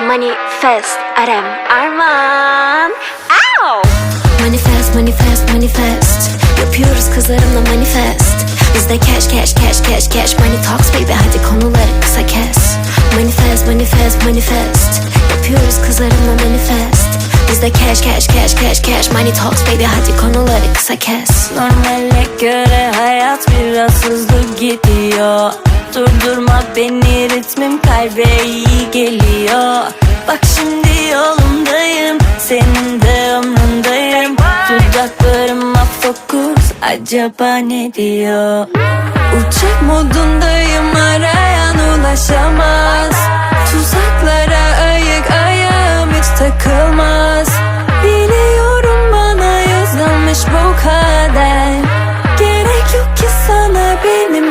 Manifest Arem Arman. Ow! Manifest, manifest, manifest. Yapıyoruz kızlarımla manifest. Bizde cash, cash, cash, cash, cash. Money talks baby. Hadi konuları kısa kes. Manifest, manifest, manifest. Yapıyoruz kızlarımla manifest. Bizde cash, cash, cash, cash, cash. Money talks baby. Hadi konuları kısa kes. Normale göre hayat biraz hızlı gidiyor Durdurma beni ritmim kalbe iyi geliyor. Bak şimdi yolundayım senin de ömründeyim Dudaklarıma fokus acaba ne diyor? Uçak modundayım arayan ulaşamaz